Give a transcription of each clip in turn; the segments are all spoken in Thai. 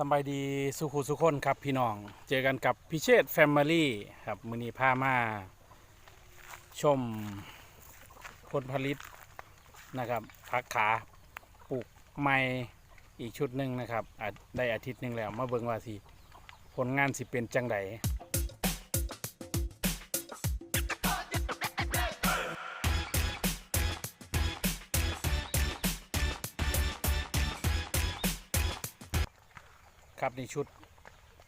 สบายดีสุขุสุคนครับพี่น้อง เจอกันกับพิเชษแฟมิลี่ครับมือนี้พามาชมผลผลิตนะครับพักขาปลูกใหม่อีกชุดหนึ่งนะครับได้อาทิตย์หนึ่งแล้วมาเบิ่งว่าสิผลงานสิเป็นจังได ครับในชุด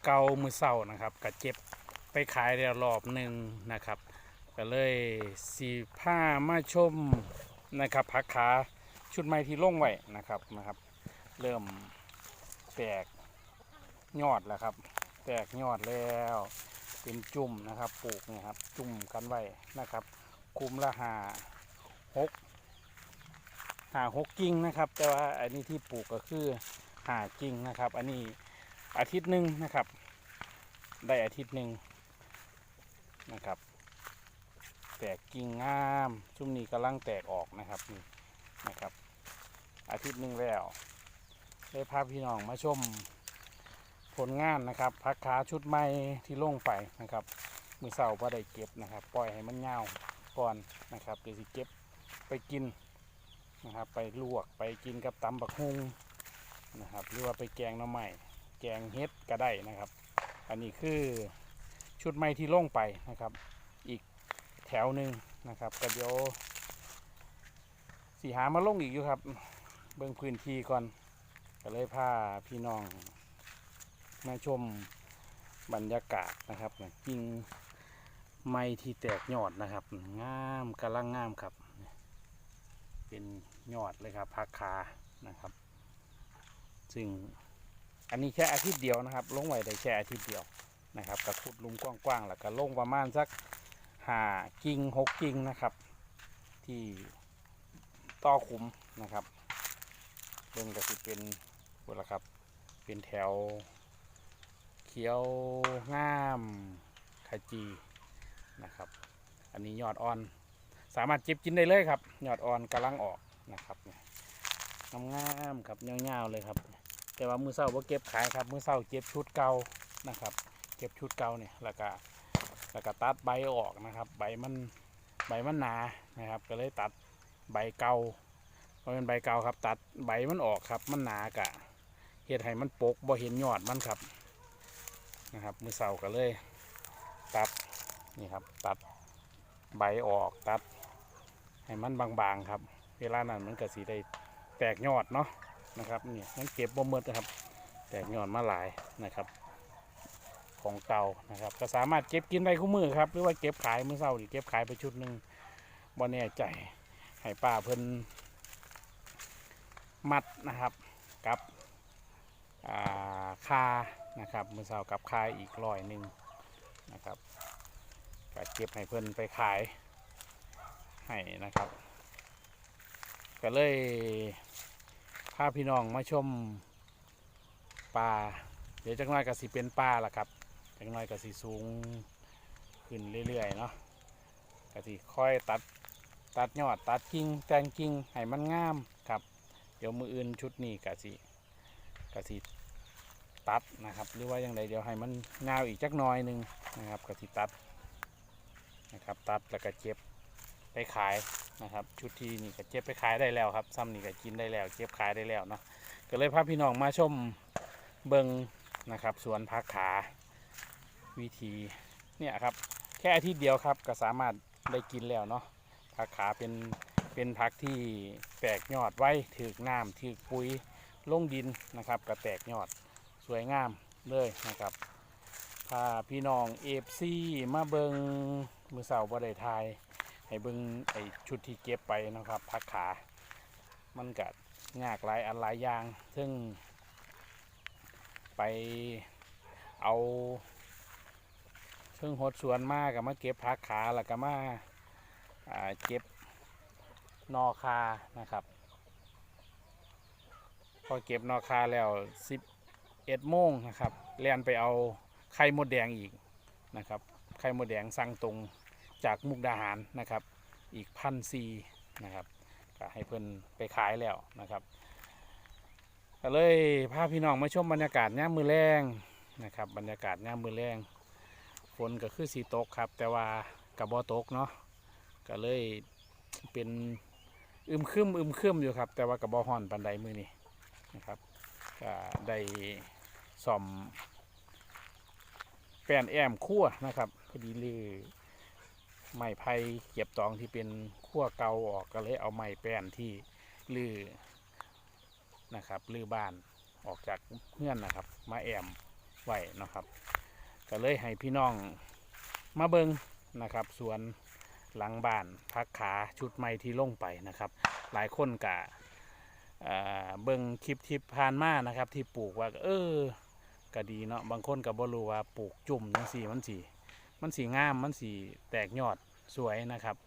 เกามือเศร้านะครับกระเจ็บไปขายแล้วรอบหนึ่งนะครับ ก็เลยสีผ้ามาชมนะครับพักขาชุดใหม่ที่ลงไว้นะครับนะครับ เริ่มแตกยอดแล้วครับ แตกยอดแล้วเป็นจุ่มนะครับปลูกเนี่ยครับ จุ่มกันไว้นะครับ คุมละหาหกหาหกกิ่งนะครับ แต่ว่าอันนี้ที่ปลูกก็คือหากิ่งนะครับ อันนี้ อาทิตย์หนึ่งนะครับ ได้อาทิตย์หนึ่งนะครับ แตกกิ่งงามช่วงนี้กำลังแตกออกนะครับนี่นะครับ อาทิตย์หนึ่งแล้วได้พาพี่น้องมาชมผลงานนะครับพักขาชุดใหม่ที่ลงไปนะครับมือเสาร์พอได้เก็บนะครับ ปล่อยให้มันเงาวก่อนนะครับเดี๋ยวสิเก็บไปกินนะครับ ไปลวกไปกินกับตำบักฮุงนะครับ หรือว่าไปแกงน้ำใหม่ แกงเฮ็ดก็ได้นะครับ อันนี้คือชุดใหม่ที่ล่งไปนะครับ อีกแถวหนึ่งนะครับก็เดี๋ยวสีหามาลงอีกอยู่ครับ เบื้องพื้นที่ก่อนก็เลยพาพี่น้องมาชมบรรยากาศนะครับจริงไม้ที่แตกยอดนะครับงามกำลังงามครับ เป็นยอดเลยครับพักขานะครับ ซึ่ง อันนี้แค่อาทิตย์เดียวนะครับ ลงไว้ได้แค่อาทิตย์เดียวนะครับกระขุดลุมกว้างๆแล้วก็ลงประมาณสักหากิ่งหกกิ่งนะครับ ที่ต่อขุมนะครับเบิ่งก็สิเป็นหมดละครับ เป็นแถว เขียวงามขจีนะครับ อันนี้ยอดอ่อน สามารถเก็บกินได้เลยครับ ยอดอ่อนกำลังออกนะครับงามๆครับเงาวๆเลยครับ แต่ว่ามือเศร้าว่าเก็บขายครับ มือเศร้าเก็บชุดเก่านะครับ เก็บชุดเก่าเนี่ยแล้วก็แล้วก็ตัดใบออกนะครับ ใบมันใบมันหนานะครับ ก็เลยตัดใบเก่าเพราะเป็นใบเก่าครับ ตัดใบมันออกครับ มันหนากะเฮ็ดให้มันปกบ่เห็นยอดมันครับนะครับ มือเศร้าก็เลย ตัดนี่ครับ ตัดใบออกตัด ให้มันบางๆครับ เวลานั้นมันก็สีได้แตกยอดเนาะ นะครับนี่มันเก็บบ่หมดนะครับ แตกยอดมาหลายนะครับ ของเก่านะครับ ก็สามารถเก็บกินได้คู่มือครับ หรือว่าเก็บขายเมื่อเศร้านี่เก็บขายไปชุดหนึ่งบ่แน่ใจให้ป้าเพิ่นมัดนะครับกับอ่าคานะครับมือเศร้ากับคาอีกร้อยหนึ่งนะครับก็เก็บให้เพิ่นไปขายให้นะครับ ก็เลยาพี่น้องมาชมป่าเดี๋ยวจักหน้อยก็สิเป็นป่าล่ะครับจักหน้อยก็สิสูงขึ้นเรื่อยๆเนาะก็สิค่อยตัดตัดยอดตัดกิ่งแต่งกิ่งให้มันงามครับ เดี๋ยวมืออื่นชุดนี้ก็สิก็สิตัดนะครับ หรือว่าอย่างไรเดี๋ยวให้มันงาวอีกจักหน้อยหนึ่งนะครับก็สิตัดนะครับ ตัดแล้วก็เจ็บไปขาย นะครับ ชุดที่นี่ก็เก็บไปขายได้แล้วครับซ้ำนี่ก็กินได้แล้วเก็บขายได้แล้วเนาะก็เลยพาพี่น้องมาชมเบิงนะครับสวนผักขาวิธีเนี่ยครับแค่อาทิตย์เดียวครับก็สามารถได้กินแล้วเนาะผักขาเป็นเป็นผักที่แตกยอดไว้ถือกน้ำถือกปุ๋ยลงดินนะครับก็แตกยอดสวยงามเลยนะครับพาพี่น้องเอฟซีมาเบิงมือเสาบ่ได้ทาย ให้เบิ่งไอชุดที่เก็บไปนะครับพักขา มันก็ยากหลายอันหลายอย่าง ซึ่ง ไปเอาซึ่งหดสวนมากกับมาเก็บพักขาแล้วก็มาอ่าเก็บนอคานะครับ พอเก็บนอคาแล้วสิบเอ็ดโมงนะครับเลียนไปเอาไข่มดแดงอีกนะครับไข่มดแดงสั่งตรง จากมุกดาหารนะครับ อีกพันซีนะครับก็ให้เพิ่อนไปขายแล้วนะครับก็เลยพาพี่น้องมาชมบรรยากาศย่ามมือแรงนะครับ บรรยากาศย่ามมือแรงฝนก็คือสีตกครับ แต่ว่ากับบอตกเนาะก็เลยเป็นอึมครึมอึมครึมอยู่ครับ แต่ว่ากับบอฮอนปันไดมือนี่นะครับก็ได้ซ่อมแป้นแอมคั่วนะครับพอดีลือ ไม้ไผ่เก็บตองที่เป็นขั้วเก่าออกก็เลยเอาไม้แป้นที่ลือนะครับลือบ้านออกจากเงื่อนนะครับ มาแอมไว้นะครับ ก็เลยให้พี่น้องมาเบิงนะครับสวนหลังบ้านพักขาชุดใหม่ที่ลงไปนะครับ หลายคนกะเบิงคลิปที่ผ่านมานะครับ ที่ปลูกว่า เออก็ดีเนาะบางคนก็บ่รู้ว่าปลูกจุ่มจังสีมันสี่ มันสีงามมันสีแตกยอดสวยนะครับ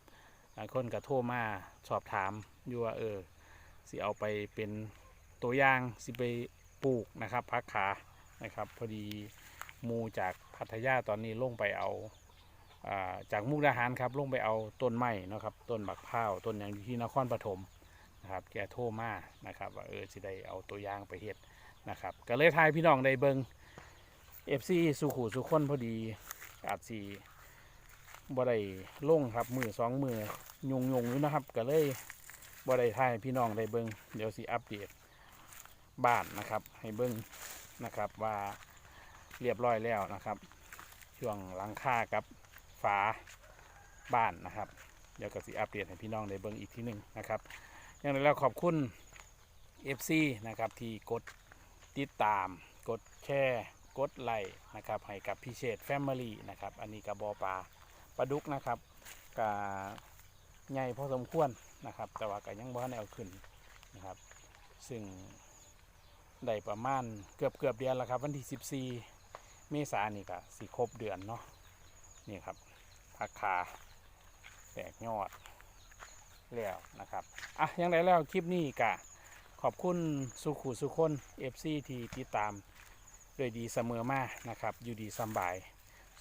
คนก็โทรมาสอบถามอยู่ว่าเออสิเอาไปเป็นตัวอย่างสิไปปลูกนะครับพักขานะครับ พอดีมูจากพัทยาตอนนี้ลงไปเอาาจากมุกดาหารครับลงไปเอาต้นไม้นะครับต้นบักพร้าวต้นอย่างที่นครปฐมนะครับแกโทรมานะครับว่าเออสิได้เอาตัวอย่างไปเฮ็ดนะครับก็เลยทายพี่น้องได้เบิงเอฟซีสุขูสุขคนพอดี อาจสีบ่ได้ลงครับมือสองมือยุงยุงอยู่นะครับ ก็เลยบ่ได้ทายพี่น้องได้เบิงเดี๋ยวสิอัปเดตบ้านนะครับ ให้เบิ้งนะครับว่าเรียบร้อยแล้วนะครับ ช่วงหลังคากับฝาบ้านนะครับ เดี๋ยวก็สิอัปเดตให้พี่น้องได้เบิ้งอีกทีหนึ่งนะครับอย่างไรแล้วขอบคุณ FC นะครับที่กดติดตามกดแชร์ กดไลค์นะครับให้กับพี่เชษแฟมิลี่นะครับอันนี้กับบอปลาปลาดุกนะครับกับใหญ่พอสมควรนะครับ แต่ว่าก็ยังบ่ทันเอาขึ้นนะครับ ซึ่งได้ประมาณเกือบเกือบเดือนแล้วครับ วันที่ 14 เมษายนนี่ก็สิครบเดือนเนาะนี่ครับผักขาแตกยอดแล้วนะครับอะยังไงแล้วคลิปนี้กะขอบคุณสุขุสุคน FC ที่ติดตาม โดยดีเสมอมานะครับ อยู่ดีสบาย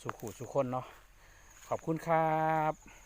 สุขุสุขคนเนาะขอบคุณครับ